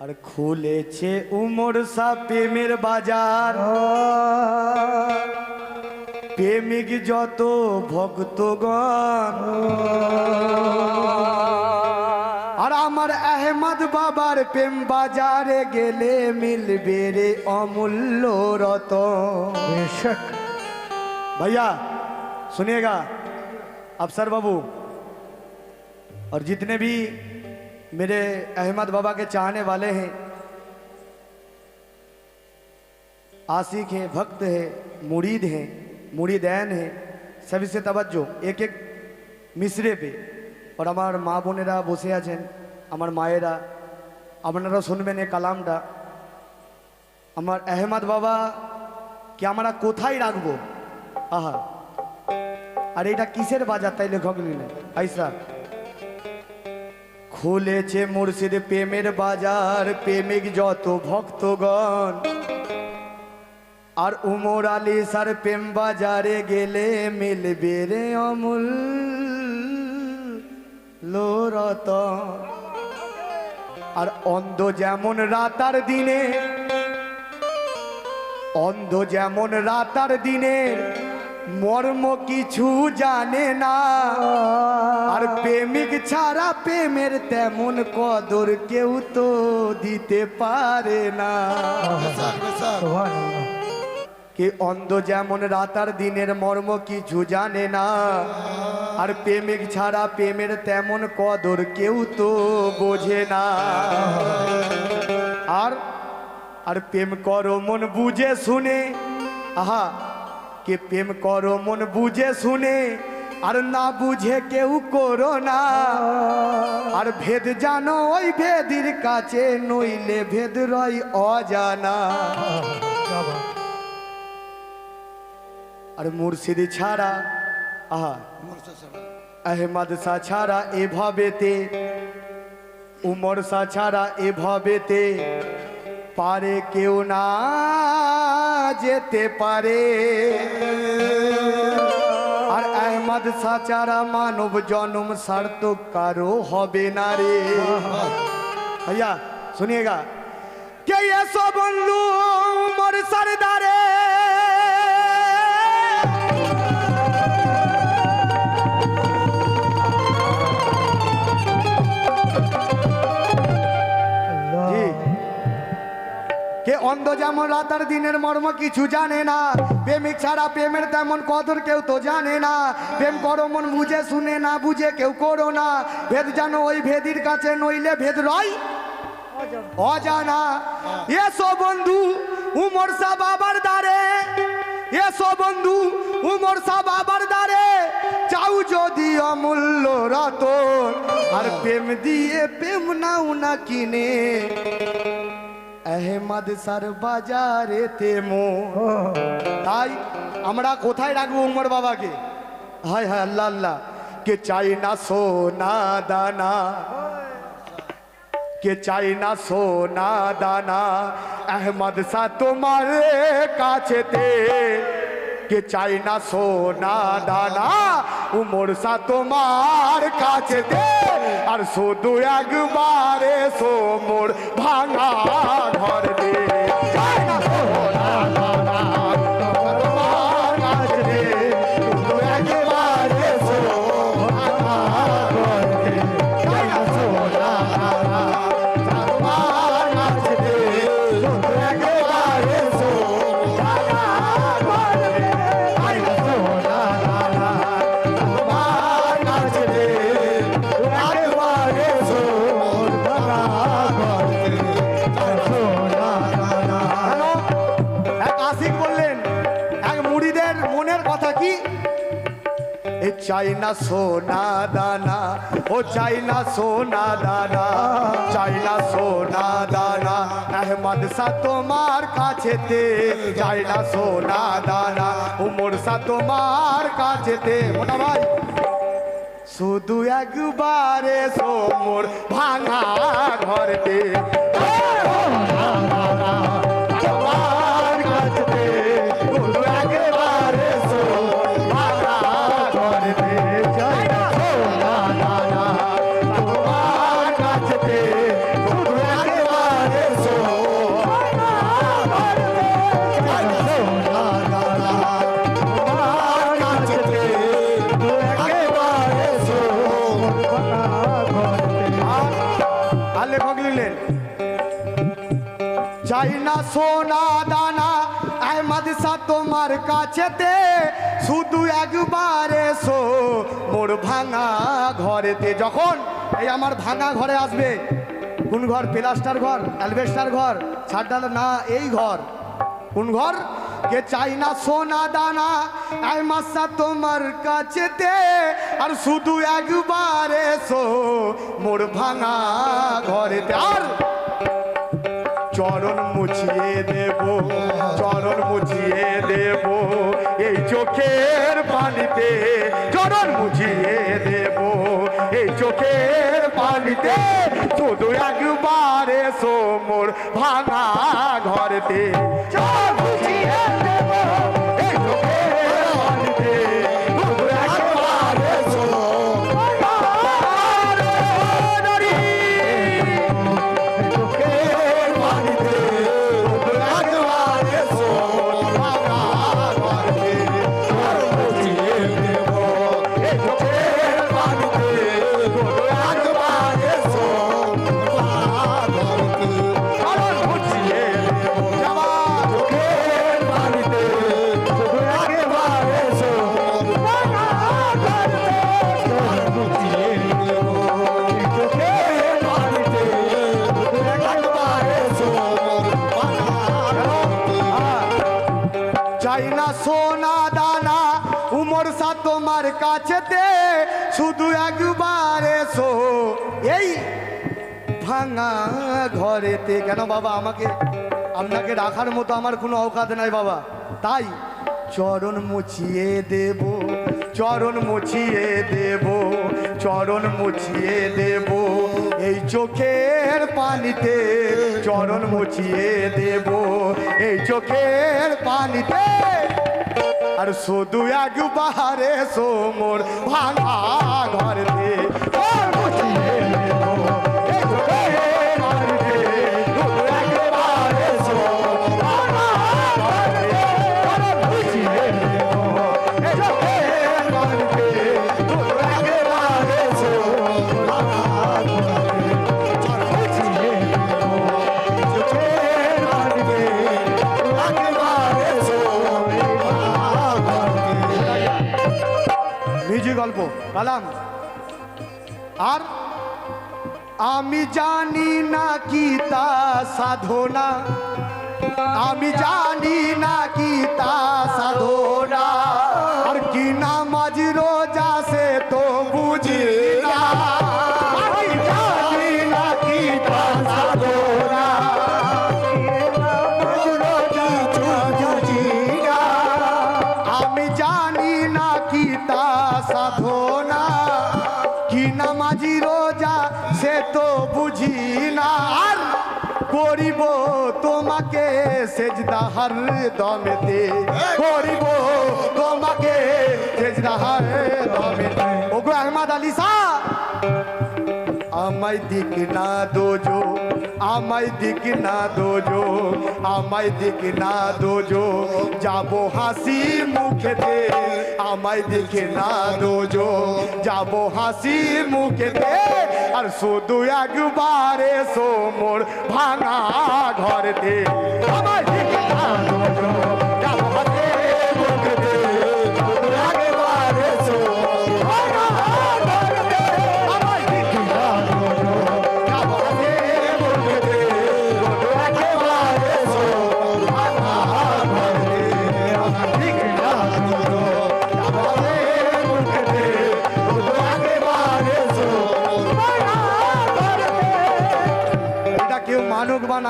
আর খুলেছে উমর সা প্রেমের বাজার প্রেমিক যত ভক্তগণ আর আমার আহমদ বাবার প্রেম বাজারে গেলে মিলবে রে অমূল্য রত बेशक भैया सुनिएगा अफसर बाबू और जितने भी मेरे अहमद बाबा के चाहने वाले हैं आशिक हैं भक्त हैं मुरीद हैं मुरीदैन हैं सभी से तवज्जो एक एक মিশ্রে পে আর আমার মা বোনেরা বসে আছেন আমার মায়েরা আপনারা শুনবেন এই কালামটা আমার আহমদ বাবা কে আমরা কোথায় রাখবো আহা আর এটা কিসের বাজার তাই লেখক নিলেন আইসা খুলেছে মুর্শিদ প্রেমের বাজার, প্রেমিক যত ভক্তগণ। আর উমর আলী সার প্রেম বাজারে গেলে মিলবে রে অমূল লোরত আর অন্ধ যেমন রাতার দিনে অন্ধ যেমন রাতার দিনের মর্ম কিছু জানে না। আর প্রেমিক ছাড়া প্রেমের তেমন কদর কেউ তো দিতে পারে না। কে অন্ধ যেমন রাতার দিনের মর্ম কিছু জানে না। আর প্রেমিক ছাড়া প্রেমের তেমন কদর কেউ তো বোঝে না। আর আর প্রেম করো মন বুঝে শুনে। আহা কে প্রেম করো, মন বুঝে শুনে, আর না বুঝে কেউ করো না। আর ভেদ জানো, ওই ভেদির কাছে নইলে ভেদ রই অজানা। আর মুর্শিদ ছাড়া, আহা আহমদ শাহ ছাড়া এভাবেতে, উমর শাহ ছাড়া এভাবেতে, পারে কেউ না। যেতে পারে আর আহমদ শাহ ছাড়া মানব জন্ম সার্থক কারো হবে না রে भैया सुनिएगा के ये सो बंधु मोर सरदारे অন্ধ যেমন রাতার দিনের মর্ম কিছু জানে না। প্রেমিক ছাড়া প্রেমের তেমন কদর কেউ তো জানে না। প্রেম করো মন বুঝে শুনে না, বুঝে কেউ করো না। ভেদ জানো ওই ভেদির কাছে, নইলে ভেদ রয় অজানা। এসো বন্ধু, উমর সা বাবার দ্বারে। এসো বন্ধু, উমর সা বাবার দ্বারে। চাও যদি অমূল্য রতন, আর প্রেম দিয়ে প্রেম নাও না কিনে। আহমদ সার বাজারে তেমো তাই আমরা কোথায় রাখব উমর বাবাকে? হায় হায় আল্লাহ আল্লাহ। কে চাই না সোনা দানা? কে চাই না সোনা দানা? আহমদ শাহ তোমার কাছেতে। কে চাই না সোনা দানা? উমর সা তোমার কাছেতে আর শুধু একবারে সোমর ভাঙা ঘর দে। চাই না সোনা দানা, ও চাই না সোনা দানা, চাই না সোনা দানা। আহমদ সা তোমার কাছেতে, চাই না সোনা দানা। উমর সা তোমার কাছেতে মোটা ভাই। শুধু একবারে সোমর ভাঙা ঘরতে। তোমার লেখক লিখলেন চাই না সোনা দানা, আহমদ শাহ তোমার কাছেতে শুধু একবার এসো। মোর ভাঙা ঘরেতে যখন এই আমার ভাঙা ঘরে আসবে, কোন ঘর, প্লাস্টার ঘর, অ্যালবেস্টার ঘর ছাড়ডাল না, এই ঘর। কোন ঘর? কে চাই না সোনা দানা আহমদ শাহ তোমার কাছেতে। আর শুধু একবার এসো মোর ভাঙা ঘরেতে। আর চরণ মুছিয়ে দেব, চরণ মুছিয়ে দেব, এই চোখের পানিতে। চরণ মুছিয়ে দেব, এই চোখের পানিতে। শুধু একবার এসো মোর ভাঙা ঘরেতে। চরণ একবার এসো। এই ভাঙা ঘরেতে কেন বাবা আমাকে, আপনাকে রাখার মতো আমার কোনো অকাত নাই বাবা। তাই চরণ মুছিয়ে দেব, চরণ মুছিয়ে দেব, চরণ মুছিয়ে দেব। এই চোখের পানিতে চরণ মুছিয়ে দেব, এই চোখের পানিতে আর শুধু একবারে সোমর মোর ভাঙা ঘরে চরণ কালাম। আর আমি জানি না কি তা সাধনা। আমি জানি না কি তা দমেতে করিব তোমাকে। ওগো দিক না দোজো, আমায় দিক না দোজো, আমায় দিক না দোজো। যাব হাসি মুখেতে, আমায় দিক না দোজো। যাব হাসি মুখেতে, আর শুধু একবার এসো মোর ভাঙা ঘরেতে। আমায় দিক না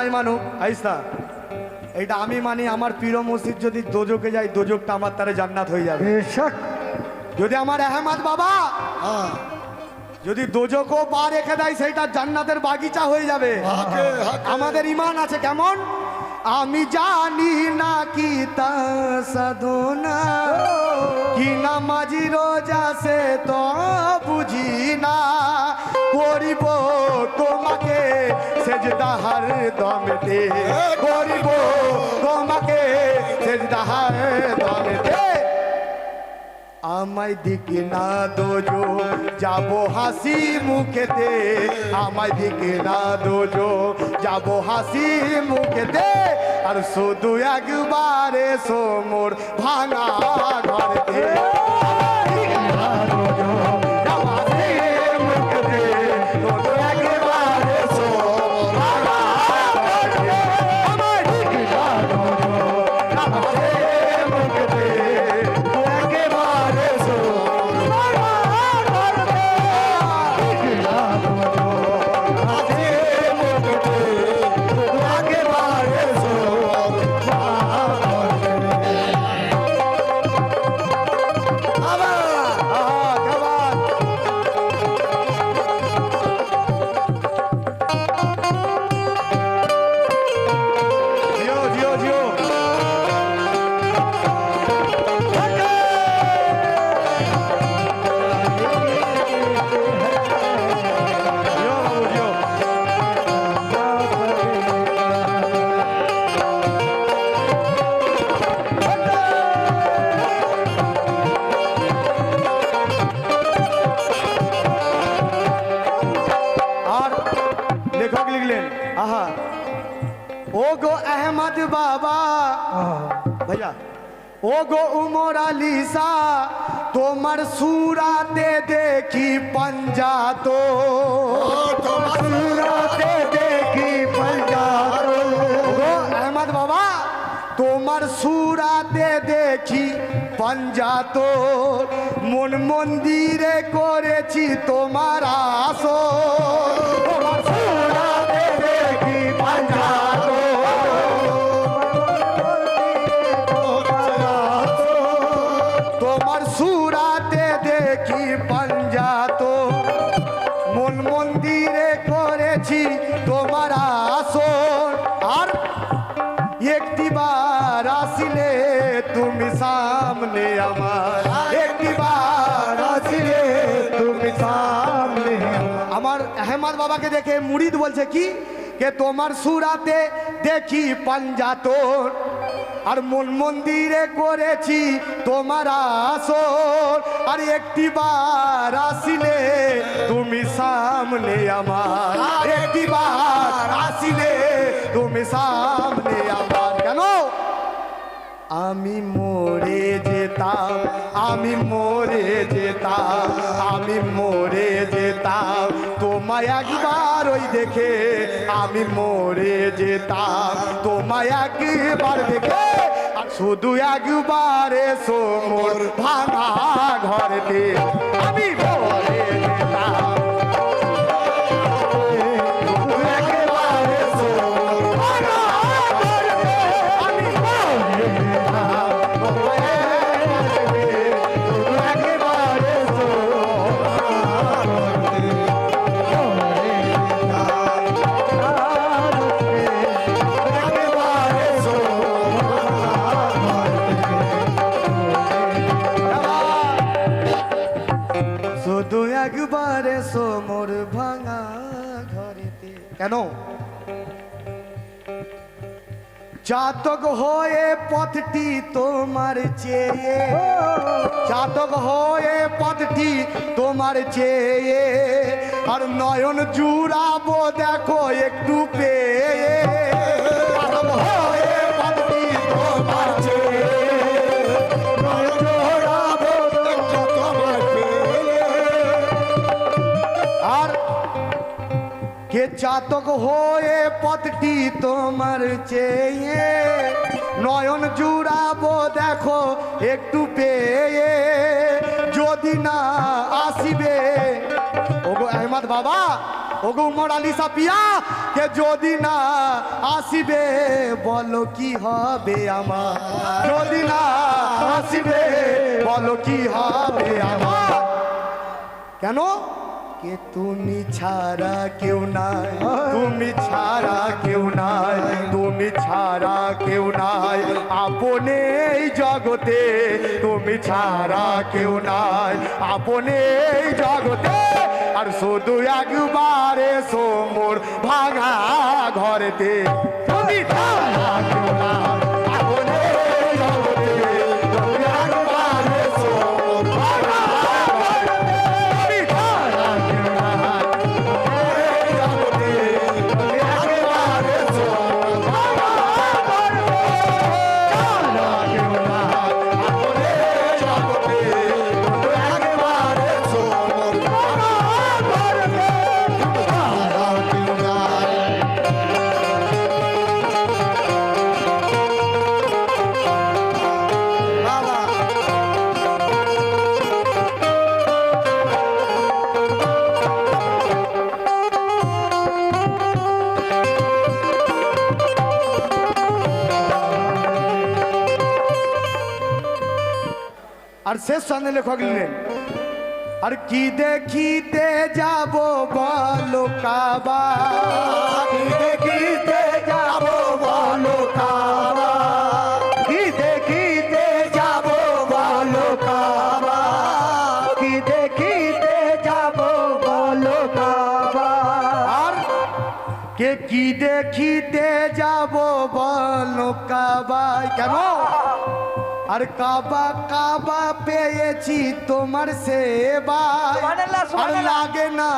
নাই মানুক আইসা এটা আমি মানি আমার প্রিয় মসজিদ যদি দোজকে যাই দোজকটা আমার তারে জান্নাত হয়ে যাবে। যদি আমার আহমদ বাবা যদি দোজকও পা রেখে দেয় সেইটা জান্নাতের বাগিচা হয়ে যাবে। আমাদের ইমান আছে কেমন? আমি জানি না কি তা সাধনা কি না নামাজি রোজা সে তো সেজদাহার করিব তোমাকে আমায় দিকে না দোজো, যাব হাসি মুখেতে। আমায় দিকে না দোজো, যাব হাসি মুখেতে। আর শুধু একবার এসো মোর ভাঙা ঘরেতে। বাবা। ভাইয়া। ও গো উমর আলী শাহ তোমার সুরাতে দেখি পঞ্জাতো। তোমার সুরাতে দেখি পঞ্জাতো। গো আহমদ বাবা, তোমার সুরাতে দেখি পঞ্জাতো। মন মন্দিরে করেছি তোমার আসো সুরাতে দেখি পঞ্জাত। মন মন্দিরে করেছি তোমার আসন আর একটি বার আসিলে তুমি সামনে আমার। একটি বার আসিলে তুমি সামনে আমার। আহমদ বাবাকে দেখে মুরিদ বলছে, কি? কে তোমার সুরাতে দেখি পাঞ্জাতন আর মন মন্দিরে করেছি তোমার আসন আর একটি বার আসিলে তুমি সামনে আমার। একটি বার আসিলে তুমি সামনে আমার। কেন? আমি মরে যেতাম, আমি মরে যেতাম, আমি মরে যেতাম। তোমায় একবার ওই দেখে আমি মরে যেতাম। তোমায় একবার দেখে, আর শুধু একবারে সোমর মোর ভাঙা ঘরেতে আমি মরে কেন জাতক হয়ে পথটি তোমার চেয়ে। জাতক হয়ে পথটি তোমার চেয়ে। আর নয়ন জুড়াবো দেখো একটু পেয়ে। কে চাতক হয়ে পথটি তোমার চেয়ে। নয়ন জুড়াবো দেখো একটু পেয়ে। যদি না আসিবে, ওগো আহমদ বাবা, ওগো উমর আলী সাপিয়া কে যদি না আসিবে, বলো কি হবে আমার? যদি না আসিবে, বলো কি হবে আমার? কেন? কে তুমি ছাড়া কেউ নাই, তুমি ছাড়া কেউ নাই, তুমি ছাড়া কেউ নাই। আপনে এই জগতে তুমি ছাড়া কেউ নাই। আপনে এই জগতে আর শুধু একবার এসো মোর ভাঙা ঘরেতে। তুমি ছাড়া কেউ নাই। শেষ সন্দেহ লেখক নিলেন। আর কি দেখিতে যাব বলো কাবা? কি দেখিতে যাব বলো কাবা? কি দেখিতে যাব বলো কাবা? কি দেখিতে যাব বলো কে কি দেখিতে যাব বলো কাবা? কেন? আর কাবা কাবা পেয়েছি তোমার সেবা। আর। লাগে না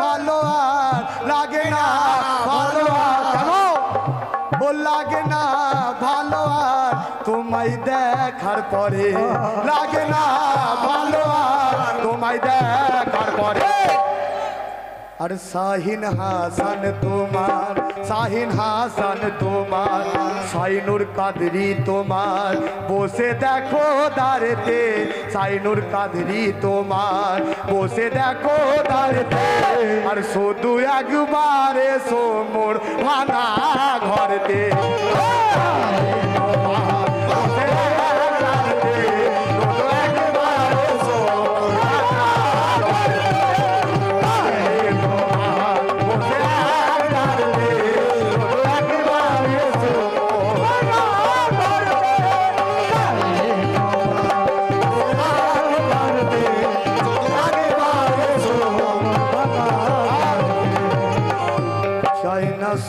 ভালো আর লাগে না ভালো আর। কেন ও লাগে না ভালো আর তোমায় দেখার পরে। লাগে না ভালো আর তোমায় দেখার পরে। আর শাহিন হাসান তোমার শাহিন হাসান তোমার, সাইনুর কাদরি তোমার। বসে দেখো দাঁড়েতে সাইনুর কাদরি তোমার। বসে দেখো দাঁড়তে আর শুধু একবার এসো মোর ভাঙা ঘরেতে।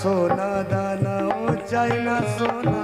সোনা দানা ও চাইনা সোনা দানা